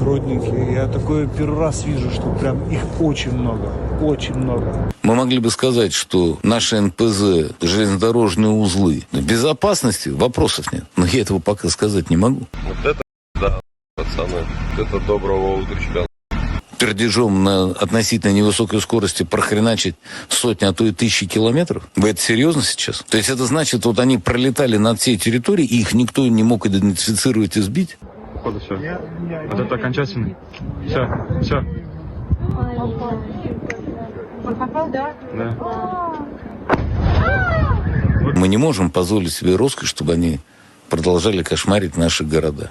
Родненькие. Я такое первый раз вижу, что прям их очень много. Очень много. Мы могли бы сказать, что наши НПЗ, железнодорожные узлы, безопасности вопросов нет. Но я этого пока сказать не могу. Вот это да, пацаны. Это доброго утречка. Пердежом на относительно невысокой скорости прохреначить сотни, а то и тысячи километров? Вы это серьезно сейчас? То есть это значит, вот они пролетали над всей территорией, и их никто не мог идентифицировать и сбить? Походу все. Вот это окончательно. Все, все. Он попал, да? Да. Мы не можем позволить себе роскошь, чтобы они продолжали кошмарить наши города.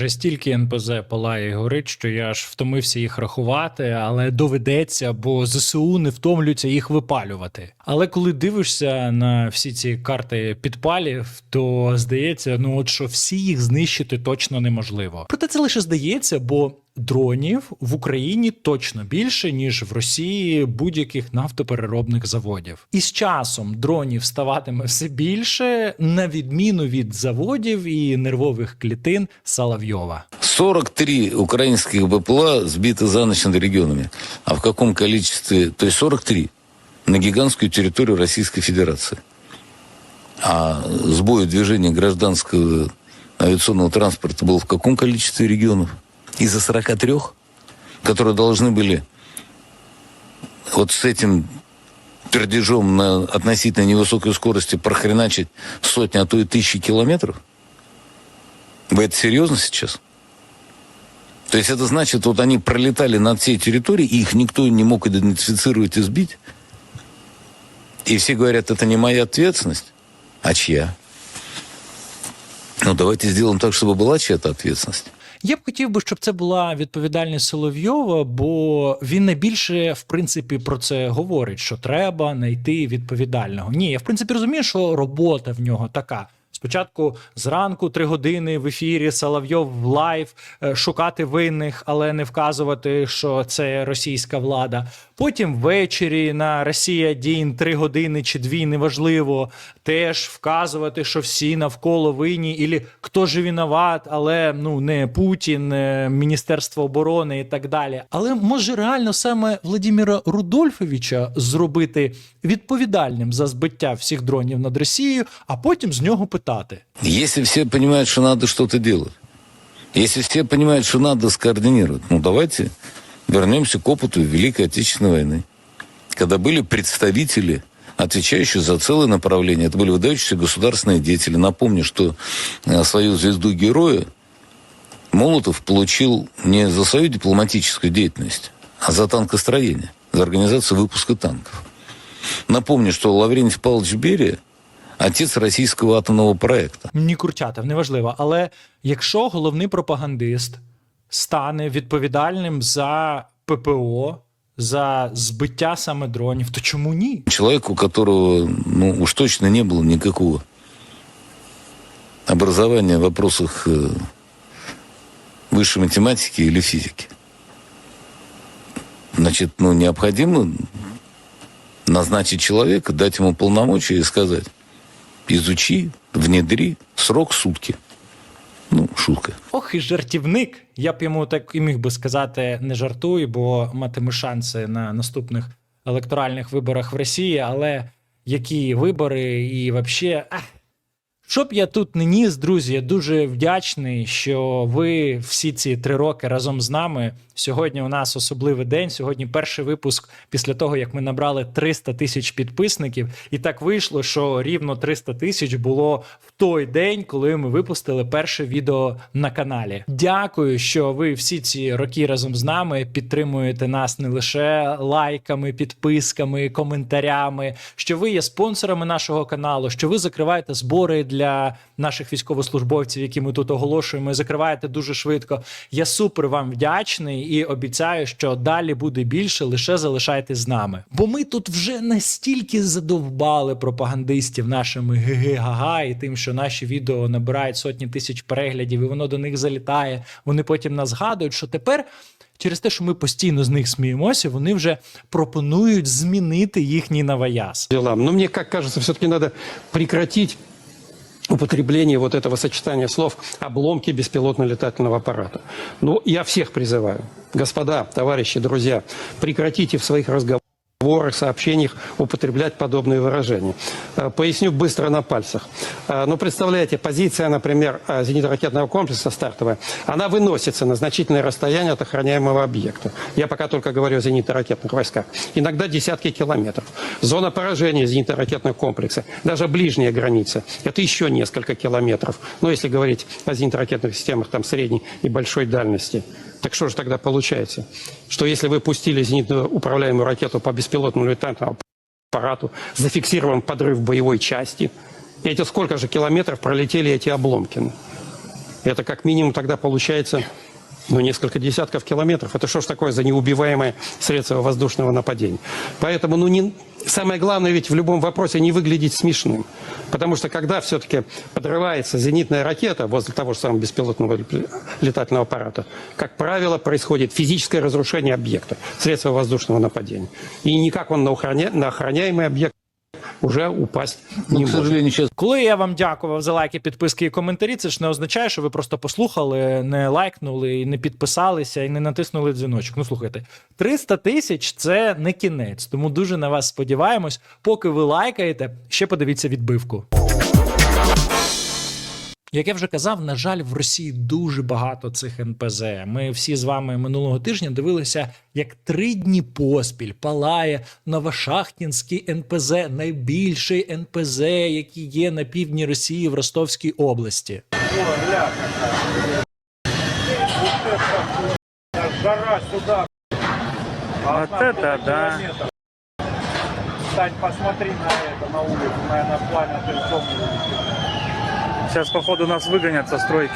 Вже стільки НПЗ палає і горить, що я аж втомився їх рахувати, але доведеться, бо ЗСУ не втомлюються їх випалювати. Але коли дивишся на всі ці карти підпалів, то здається, ну от що всі їх знищити точно неможливо. Проте це лише здається, бо дронів в Україні точно більше, ніж в Росії будь-яких нафтопереробних заводів. І з часом дронів ставатиме все більше, на відміну від заводів і нервових клітин Соловйова. 43 украинских БПЛА сбиты за ночь над регионами. А в каком количестве? То есть 43 на гигантскую территорию Российской Федерации. А сбой движения гражданского авиационного транспорта был в каком количестве регионов? Из-за 43, которые должны были вот с этим пердежом на относительно невысокой скорости прохреначить сотни, а то и тысячи километров? Вы это серьезно сейчас? То есть это значит, вот они пролетали над всей территорией, и их никто не мог идентифицировать и сбить? И все говорят, это не моя ответственность. А чья? Ну, давайте сделаем так, чтобы была чья-то ответственность. Я б хотів би, щоб це була відповідальність Соловйова, бо він найбільше в принципі про це говорить: що треба знайти відповідального. Ні, я в принципі розумію, що робота в нього така. Спочатку зранку три години в ефірі Соловйов лайв е, шукати винних, але не вказувати, що це російська влада. Потім ввечері на Росія Дін три години чи дві, неважливо, теж вказувати, що всі навколо винні, і хто ж виноват, але ну не Путін, не Міністерство оборони і так далі. Але може реально саме Владимира Рудольфовича зробити відповідальним за збиття всіх дронів над Росією, а потім з нього питати. Если все понимают, что надо что-то делать, если все понимают, что надо скоординировать, ну давайте вернемся к опыту Великой Отечественной войны, когда были представители, отвечающие за целое направление. Это были выдающиеся государственные деятели. Напомню, что э, свою звезду героя Молотов получил не за свою дипломатическую деятельность, а за танкостроение, за организацию выпуска танков. Напомню, что Лаврентий Павлович Берия – отец российского атомного проекта. Ні Курчатов, неважливо. Але якщо головний пропагандист стане відповідальним за ППО, за збиття саме дронів, то чому ні? Человек, у которого, ну, уж точно не было никакого образования в вопросах э, высшей математики или физики. Значит, ну, необходимо назначить человека, дать ему полномочия и сказать, изучи, внедри, срок сутки. Ну, шутка. Ох, і жартівник. Я б йому так і міг би сказати, не жартуй, бо матиме шанси на наступних електоральних виборах в Росії. Але які вибори і взагалі. Що б я тут не ніс, друзі, я дуже вдячний, що ви всі ці три роки разом з нами. Сьогодні у нас особливий день. Сьогодні перший випуск після того, як ми набрали 300 тисяч підписників. І так вийшло, що рівно 300 тисяч було в той день, коли ми випустили перше відео на каналі. Дякую, що ви всі ці роки разом з нами підтримуєте нас не лише лайками, підписками, коментарями, що ви є спонсорами нашого каналу, що ви закриваєте збори для наших військовослужбовців, які ми тут оголошуємо, закриваєте дуже швидко. Я супер вам вдячний і обіцяю, що далі буде більше. Лише залишайтесь з нами. Бо ми тут вже настільки задовбали пропагандистів нашими ге-ге-га-га і тим, що наші відео набирають сотні тисяч переглядів, і воно до них залітає. Вони потім нас згадують, що тепер. через те, що ми постійно з них сміємося, вони вже пропонують змінити їхній новояз. делам. Но мне, как кажется, все-таки надо прекратить употребление вот этого сочетания слов «обломки беспилотно-летательного аппарата». Ну, я всех призываю, господа, товарищи, друзья, прекратите в своих разговорах сообщениях употреблять подобные выражения. Э, Поясню быстро на пальцах. Э, Ну, представляете, позиция, например, э, зенитно-ракетного комплекса стартовая, она выносится на значительное расстояние от охраняемого объекта. Я пока только говорю о зенитно-ракетных войсках. Иногда десятки километров. Зона поражения зенитно-ракетного комплекса, даже ближняя граница, это еще несколько километров. Ну, если говорить о зенитно-ракетных системах там средней и большой дальности. Так что же тогда получается? Что если вы пустили зенитную управляемую ракету по беспилотному летательному аппарату, зафиксирован подрыв боевой части, эти сколько же километров пролетели эти обломки? Это как минимум тогда получается ну, несколько десятков километров. Это что ж такое за неубиваемое средство воздушного нападения? Поэтому, ну, не... самое главное ведь в любом вопросе не выглядеть смешным. Потому что когда все-таки подрывается зенитная ракета возле того же самого беспилотного летательного аппарата, как правило, происходит физическое разрушение объекта, средства воздушного нападения. И никак он на, охраня... на охраняемый объект уже упасть Ну, не сожалению, сейчас Коли я вам дякував за лайки, підписки і коментарі, це ж не означає, що ви просто послухали, не лайкнули, і не підписалися і не натиснули дзвіночок. Ну слухайте, 300 тисяч це не кінець, тому дуже на вас сподіваємось. Поки ви лайкаєте, ще подивіться відбивку. Як я вже казав, на жаль, в Росії дуже багато цих НПЗ. Ми всі з вами минулого тижня дивилися, як три дні поспіль палає Новошахтінський НПЗ, найбільший НПЗ, який є на півдні Росії в Ростовській області. Жара сюда. Вот это да. Стань, посмотри на это, на улицу, наверное, пламя ты в дом Сейчас, походу, нас выгонят со стройки.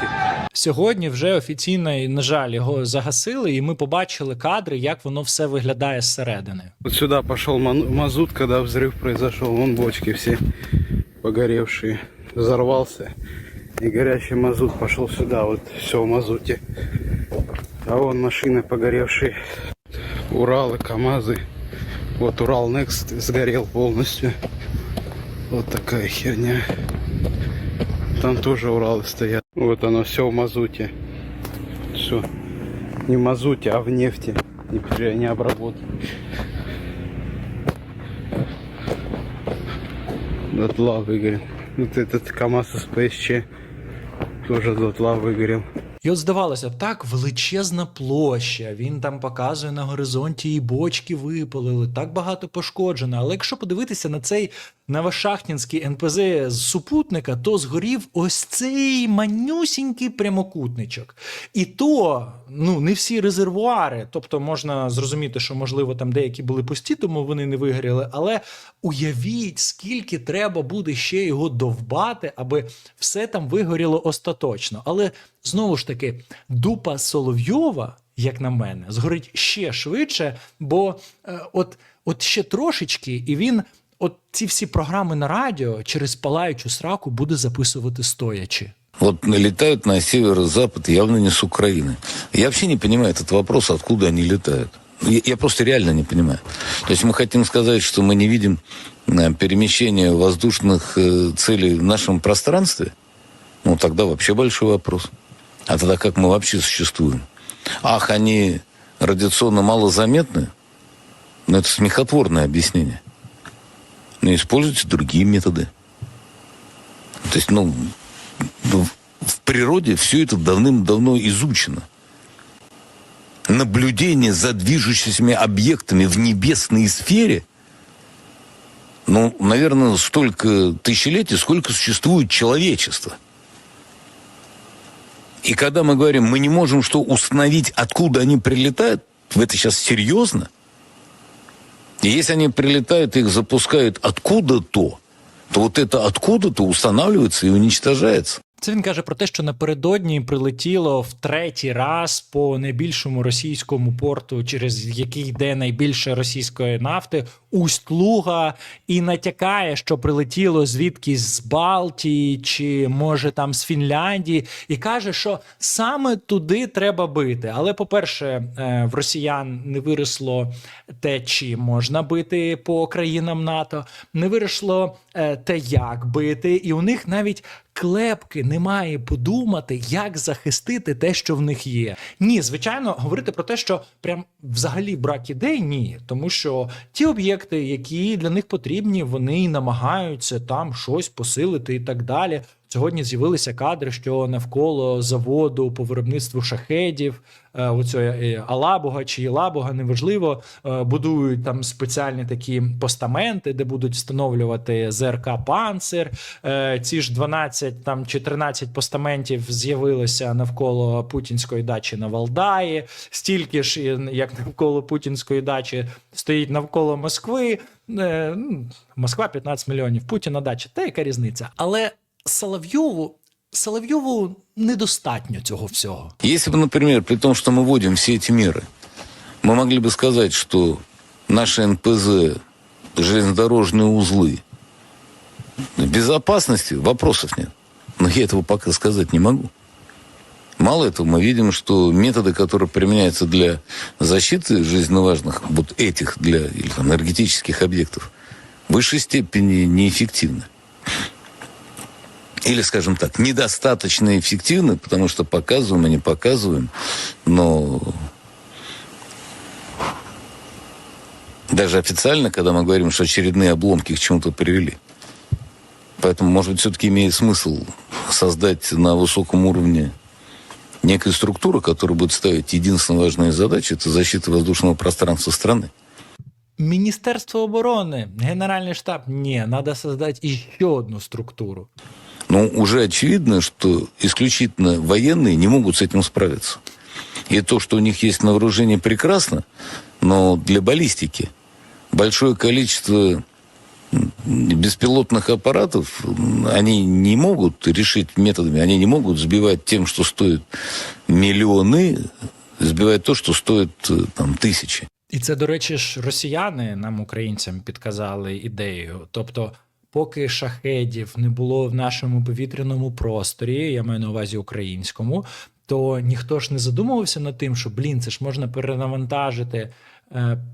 Сьогодні вже офіційно, на жаль, його загасили, і ми побачили кадри, як воно все виглядає зсередини. Вот сюда пошел ман- мазут, когда взрыв произошел. Вон бочки все погоревшие. Взорвался. И горящий мазут пошел сюда. Вот все в мазуте. А вон машины погоревшие. Уралы, КАМАЗы. Вот Урал Next сгорел полностью. Вот такая херня. Там тоже Уралы стоят. Вот оно все в мазуте. Все. Не в мазуте, а в нефти. Не, не обработки. Дотла выгорел. Вот этот КамАЗ с ПСЧ тоже дотла выгорел. І от здавалося, б, так величезна площа. Він там показує на горизонті і бочки випалили, так багато пошкоджено. Але якщо подивитися на цей Новошахтінський НПЗ з супутника, то згорів ось цей манюсінький прямокутничок. І то ну не всі резервуари. Тобто можна зрозуміти, що можливо там деякі були пусті, тому вони не вигоріли. Але уявіть, скільки треба буде ще його довбати, аби все там вигоріло остаточно. Але знову ж таки, дупа Соловйова, як на мене, згорить ще швидше, бо е, от, от ще трошечки, і він. От ці всі програми на радіо через палаючу сраку буде записувати стоячи. вот летают на северо-запад явно не с Украины. Я вообще не понимаю этот вопрос, откуда они летают. Я, я просто реально не понимаю. То есть мы хотим сказать, что мы не видим э, перемещения воздушных э, целей в нашем пространстве? Ну, тогда вообще большой вопрос. А тогда как мы вообще существуем? Ах, они радиационно малозаметны? Ну, это смехотворное объяснение. Но используйте другие методы. То есть, ну, в в природе все это давным-давно изучено. Наблюдение за движущимися объектами в небесной сфере, ну, наверное, столько тысячелетий, сколько существует человечество. И когда мы говорим, мы не можем что установить, откуда они прилетают, вы это сейчас серьезно? И если они прилетают их запускают откуда-то, то вот это откуда-то устанавливается и уничтожается. Це він каже про те, що напередодні прилетіло в третій раз по найбільшому російському порту, через який йде найбільше російської нафти, Усть-Луга, і натякає, що прилетіло звідкись з Балтії чи може там з Фінляндії, і каже, що саме туди треба бити. Але, по-перше, е, в росіян не виросло те, чи можна бити по країнам НАТО, не виросло е, те, як бити, і у них навіть клепки немає подумати, як захистити те, що в них є. Ні, звичайно, говорити про те, що прям взагалі брак ідей, ні, тому що ті об'єкти, які для них потрібні, вони і намагаються там щось посилити і так далі. Сьогодні з'явилися кадри, що навколо заводу по виробництву шахедів, е, оцього е, Алабуга чи Єлабуга, неважливо, е, будують там спеціальні такі постаменти, де будуть встановлювати ЗРК Панцир. Ці ж 12 там чи 13 постаментів з'явилося навколо путінської дачі на Валдаї. Стільки ж, як навколо путінської дачі, стоїть навколо Москви. Ну, Москва 15 мільйонів, Путіна дача. Та яка різниця? Але Соловйову, Соловйову недостатньо цього всього. Если бы, например, при том, что мы вводим все эти меры, мы могли бы сказать, что наши НПЗ, железнодорожные узлы, безопасности вопросов нет. Но я этого пока сказать не могу. Мало этого, мы видим, что методы, которые применяются для защиты жизненно важных, вот этих для энергетических объектов, в высшей степени неэффективны Или, скажем так, недостаточно эффективны, потому что показываем и не показываем, но даже официально, когда мы говорим, что очередные обломки к чему-то привели. Поэтому, может быть, все-таки имеет смысл создать на высоком уровне некую структуру, которая будет ставить единственную важную задачу – это защита воздушного пространства страны. Міністерство оборони, Генеральний штаб. Ні, треба создати ще одну структуру. Но уже очевидно, что исключительно военные не могут с этим справиться. И то, что у них есть на вооружении, прекрасно, но для баллистики большое количество м, беспилотных аппаратов, м, они не могут решить методами, они не могут сбивать тем, что стоит миллионы, сбивать то, что стоит э, там, тысячи. І це, до речі, ж росіяни нам, українцям, підказали ідею. Тобто, поки шахедів не було в нашому повітряному просторі, я маю на увазі українському, то ніхто ж не задумувався над тим, що блін, це ж можна перенавантажити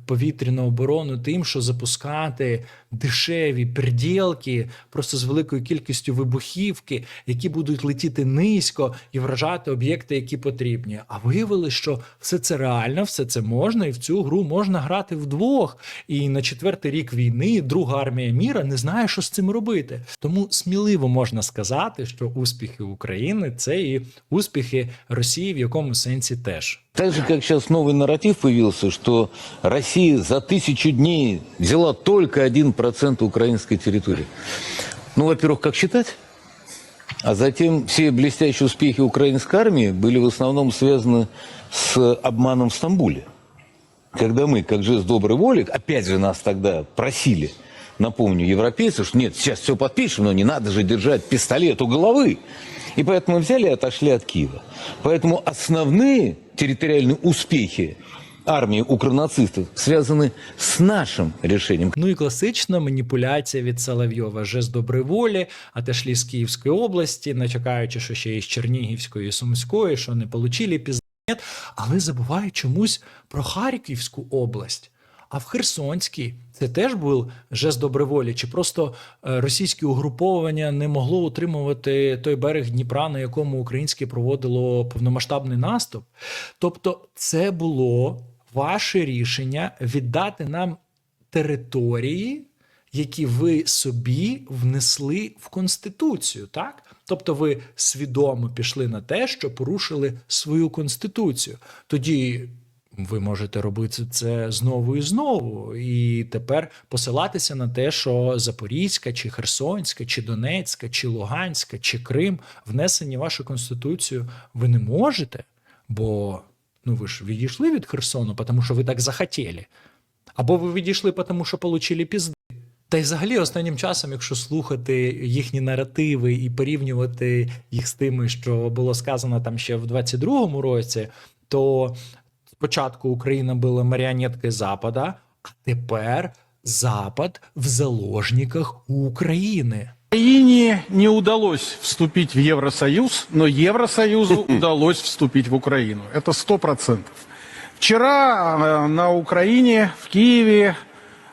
повітряну оборону тим, що запускати дешеві приділки просто з великою кількістю вибухівки, які будуть летіти низько і вражати об'єкти, які потрібні. А виявилось, що все це реально, все це можна, і в цю гру можна грати вдвох. І на четвертий рік війни друга армія міра не знає, що з цим робити. Тому сміливо можна сказати, що успіхи України це і успіхи Росії в якому сенсі теж. Так же, как сейчас новый нарратив появился, что Россия за тысячу дней взяла только 1% украинской территории. Ну, во-первых, как считать? А затем все блестящие успехи украинской армии были в основном связаны с обманом в Стамбуле. Когда мы, как жест доброй воли, опять же нас тогда просили, напомню, европейцы, что нет, сейчас все подпишем, но не надо же держать пистолет у головы. И поэтому взяли и отошли от Киева. Поэтому основные территориальные успехи армии укронацистов связаны с нашим решением. Ну і класична маніпуляція від Соловйова жест доброї волі, а теж з Київської області, начекаючи, що ще із Чернігівської і Сумської, що не получили піздець, але забувають чомусь про Харківську область. А в Херсонській це теж був жест доброволі, чи просто е, російське угруповання не могло утримувати той берег Дніпра, на якому українське проводило повномасштабний наступ. Тобто, це було ваше рішення віддати нам території, які ви собі внесли в конституцію, так? Тобто ви свідомо пішли на те, що порушили свою конституцію. Тоді ви можете робити це знову і знову, і тепер посилатися на те, що Запорізька, чи Херсонська, чи Донецька, чи Луганська, чи Крим внесені в вашу конституцію ви не можете, бо ну ви ж відійшли від Херсону, тому що ви так захотіли. Або ви відійшли, тому що получили пізди. Та й взагалі останнім часом, якщо слухати їхні наративи і порівнювати їх з тими, що було сказано там ще в 22-му році, то спочатку Україна була маріонеткою Запада, а тепер Запад в заложниках України. Украине не удалось вступить в Евросоюз, но Евросоюзу удалось вступить в Украину. Это сто процентов. Вчера э, на Украине, в Киеве,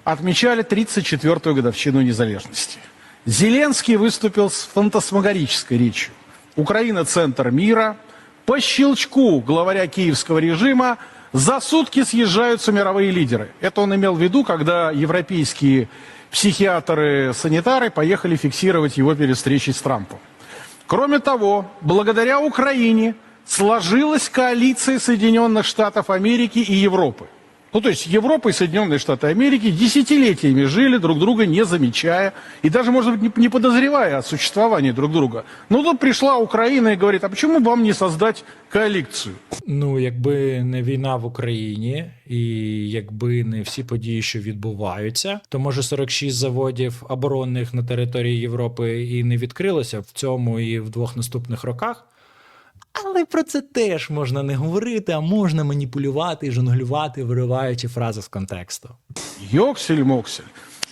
отмечали 34-ю годовщину незалежности. Зеленский выступил с фантасмагорической речью. Украина – центр мира. По щелчку главаря киевского режима за сутки съезжаются мировые лидеры. Это он имел в виду, когда европейские психиатры-санитары поехали фиксировать его перед встречей с Трампом. Кроме того, благодаря Украине сложилась коалиция Соединенных Штатов Америки и Европы. Ну, то есть Европа и Соединенные Штаты Америки десятилетиями жили друг друга не замечая и даже, может быть, не- не подозревая о существовании друг друга. Но тут пришла Украина и говорит, а почему бы вам не создать коалицию? Ну, якби не війна в Україні, і якби не всі події, що відбуваються, то може 46 заводів оборонних на території Європи і не відкрилося в цьому і в двох наступних роках. Але про це теж можна не говорити, а можна маніпулювати і жонглювати, вириваючи фрази з контексту. Йоксель-моксель.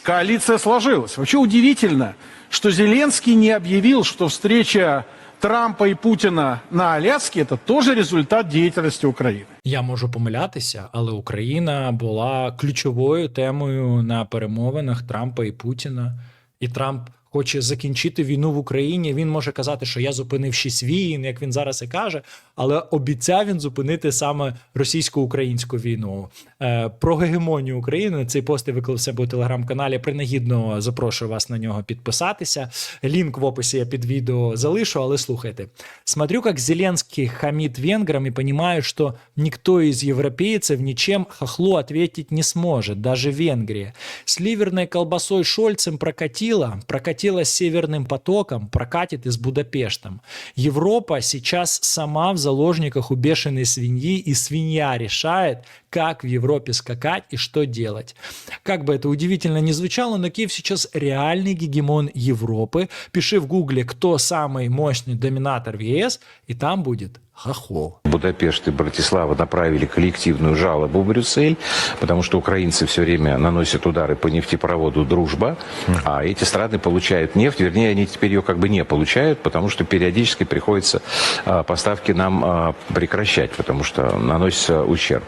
Коалиция сложилась. Вообще удивительно, что Зеленский не объявил, что встреча Трампа и Путина на Аляске – это тоже результат деятельности Украины. Я можу помилятися, але Україна була ключовою темою на перемовинах Трампа і Путіна. І Трамп хоче закінчити війну в Україні. Він може казати, що я зупинив шість війн, як він зараз і каже, але обіцяв він зупинити саме російсько-українську війну. Е, про гегемонію України цей пост я виклав себе у телеграм-каналі. Принагідно запрошую вас на нього підписатися. Лінк в описі я під відео залишу, але слухайте. Смотрю, как Зеленский хамит венграм и понимаю, что никто из европейцев ничем хохлу ответить не сможет, даже Венгрия. С ливерной колбасой Шольцем прокатила, прокатила с Северным потоком, прокатит и с Будапештом. Европа сейчас сама в заложниках у бешеной свиньи, и свинья решает, как в Европе скакать и что делать. Как бы это удивительно ни звучало, но Киев сейчас реальный гегемон Европы. Пиши в гугле, кто самый мощный доминатор в ЕС, и там будет хохол. Будапешт и Братислава направили коллективную жалобу в Брюссель, потому что украинцы все время наносят удары по нефтепроводу «Дружба», а эти страны получают нефть, вернее, они теперь ее как бы не получают, потому что периодически приходится а, поставки нам а, прекращать, потому что наносится ущерб.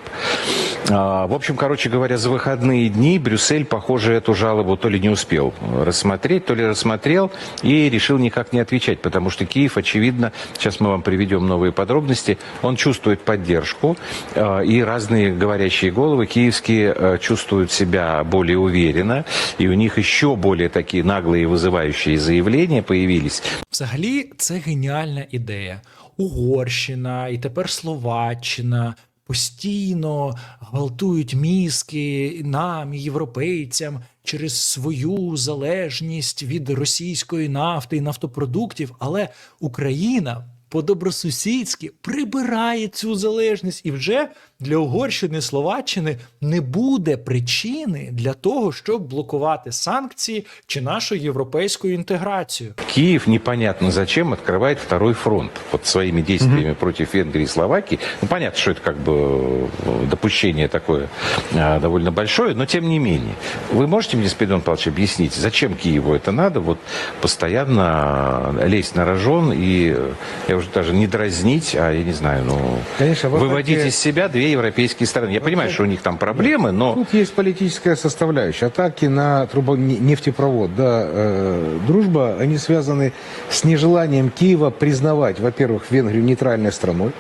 А, В общем, короче говоря, за выходные дни Брюссель, похоже, эту жалобу то ли не успел рассмотреть, то ли рассмотрел и решил никак не отвечать, потому что Киев, очевидно, сейчас мы вам приведем новые подробности, он чувствует поддержку, э, и разные говорящие головы киевские э, чувствуют себя более уверенно, и у них еще более такие наглые и вызывающие заявления появились. Взагалі, це геніальна ідея. Угорщина і тепер Словаччина постійно гвалтують мізки нам, і європейцям, через свою залежність від російської нафти і нафтопродуктів. Але Україна по-добросусідськи прибирає цю залежність, і вже для Угорщини Словаччини не буде причини для того, щоб блокувати санкції чи нашу європейську інтеграцію. Киев непонятно зачем открывает второй фронт вот своими действиями против Венгрии и Словакии. Ну, понятно, что это как бы э, допущение такое э, довольно большое, но тем не менее. Вы можете мне, Спидон Павлович, объяснить, зачем Киеву это надо, вот постоянно э, лезть на рожон и, э, я уже даже не дразнить, а я не знаю, ну, Конечно, вы выводить хотите- из себя две европейские страны. Я понимаю, что у них там проблемы, но... Тут есть политическая составляющая. Атаки на трубо... не- нефтепровод, да, э, дружба, они связаны с нежеланием Киева признавать, во-первых, Венгрию нейтральной страной,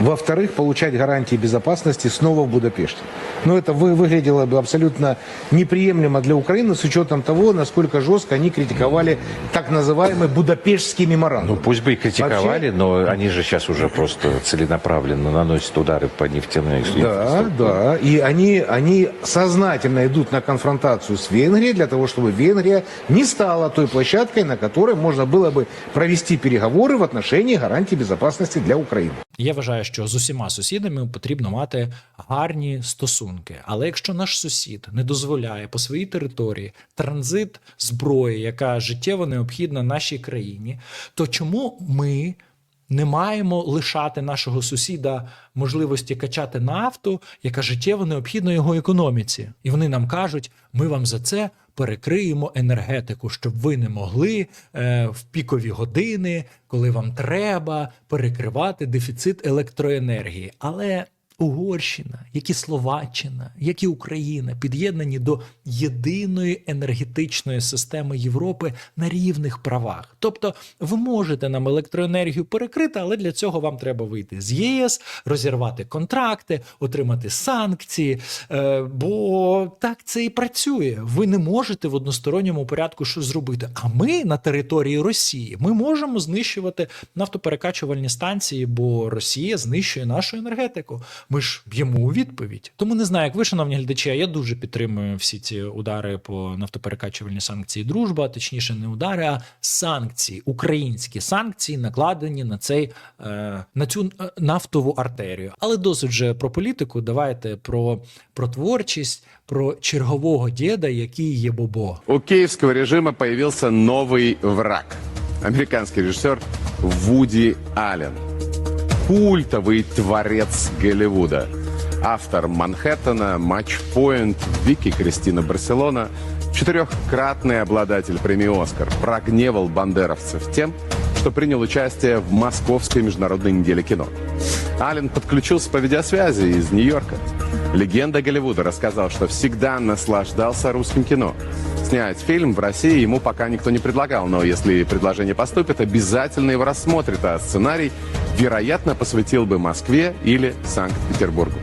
во-вторых, получать гарантии безопасности снова в Будапеште. Но это вы, выглядело бы абсолютно неприемлемо для Украины с учетом того, насколько жестко они критиковали так называемый Будапештский меморандум. Ну, пусть бы и критиковали, Вообще, но они же сейчас уже просто целенаправленно наносят удары по нефтяной Да, инфраструктуре. да. И они, они сознательно идут на конфронтацию с Венгрией для того, чтобы Венгрия не стала той площадкой, на которой можно было бы провести переговоры в отношении гарантий безопасности для Украины. Я вважаю, що з усіма сусідами потрібно мати гарні стосунки. Але якщо наш сусід не дозволяє по своїй території транзит зброї, яка життєво необхідна нашій країні, то чому ми Не маємо лишати нашого сусіда можливості качати нафту, яка життєво необхідна його економіці? І вони нам кажуть: ми вам за це перекриємо енергетику, щоб ви не могли е, в пікові години, коли вам треба, перекривати дефіцит електроенергії. Але Угорщина, як і Словаччина, як і Україна під'єднані до єдиної енергетичної системи Європи на рівних правах. Тобто, ви можете нам електроенергію перекрити, але для цього вам треба вийти з ЄС, розірвати контракти, отримати санкції. Е, бо так це і працює. Ви не можете в односторонньому порядку щось зробити. А ми на території Росії ми можемо знищувати нафтоперекачувальні станції, бо Росія знищує нашу енергетику. Ми ж б'ємо у відповідь. Тому не знаю, як ви, шановні глядачі, а я дуже підтримую всі ці удари по нафтоперекачувальні санкції. Дружба, точніше, не удари, а санкції, українські санкції, накладені на цей е, на цю е, нафтову артерію. Але досить вже про політику. Давайте про, про творчість, про чергового діда, який є бобо. У киевского режима появился новый враг. Американский режиссер Вуди Аллен. Культовый творец Голливуда. Автор «Манхэттена», «Матчпоинт», «Вики Кристина Барселона», четырехкратный обладатель премии «Оскар» прогневал бандеровцев тем, что принял участие в Московской международной неделе кино. Аллен подключился по видеосвязи из Нью-Йорка. Легенда Голливуда рассказал, что всегда наслаждался русским кино. Снять фильм в России ему пока никто не предлагал, но если предложение поступит, обязательно его рассмотрит, а сценарий, вероятно, посвятил бы Москве или Санкт-Петербургу.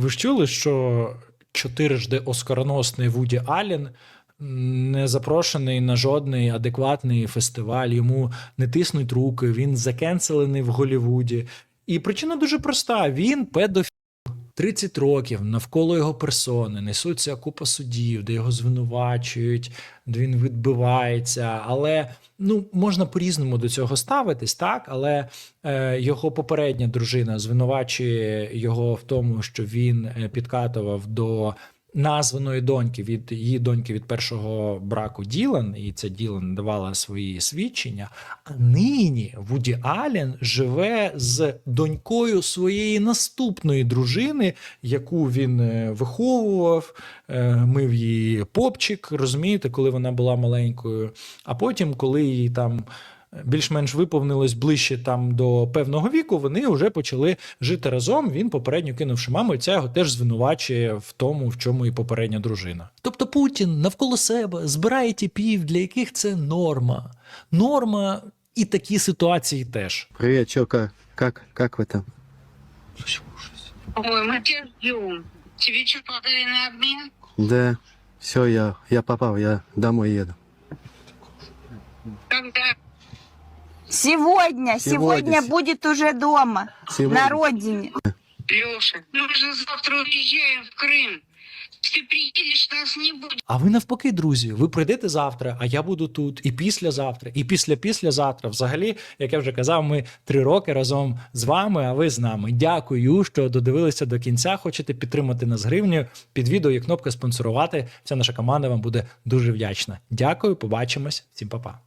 Ви ж чули, що чотирижди оскароносний Вуді Аллен не запрошений на жодний адекватний фестиваль, йому не тиснуть руки, він закенселений в Голлівуді. І причина дуже проста: він педофіл. 30 років навколо його персони несуться купа судів, де його звинувачують, де він відбивається. Але ну можна по-різному до цього ставитись, так але е, його попередня дружина звинувачує його в тому, що він е, підкатував до названої доньки від її доньки від першого браку Ділан, і ця Ділан давала свої свідчення. А нині Вуді Аллен живе з донькою своєї наступної дружини, яку він е, виховував, е, мив її попчик, розумієте, коли вона була маленькою. А потім, коли її там Більш-менш виповнилось ближче там до певного віку, вони вже почали жити разом. Він попередньо кинувши маму, і ця його теж звинувачує в тому, в чому і попередня дружина. Тобто Путін навколо себе збирає тіпів, для яких це норма. Норма і такі ситуації теж. Привет, чё, как, как, как вы там? Ой, мы тебя ждем. Тебе что, подали на обмен? Да, все, я, я попал, я домой еду. Когда? Сегодня, Сегодня. сегодня будет уже дома, Сегодня. на родине. Леша, ну мы же завтра уезжаем в Крым. Ты приедешь, нас не будет. А ви навпаки, друзі, ви прийдете завтра, а я буду тут, і післязавтра, і після післязавтра. Взагалі, як я вже казав, ми три роки разом з вами, а ви з нами. Дякую, що додивилися до кінця. Хочете підтримати нас гривнею. Під відео є кнопка спонсорувати. Вся наша команда вам буде дуже вдячна. Дякую, побачимось. Всім па-па.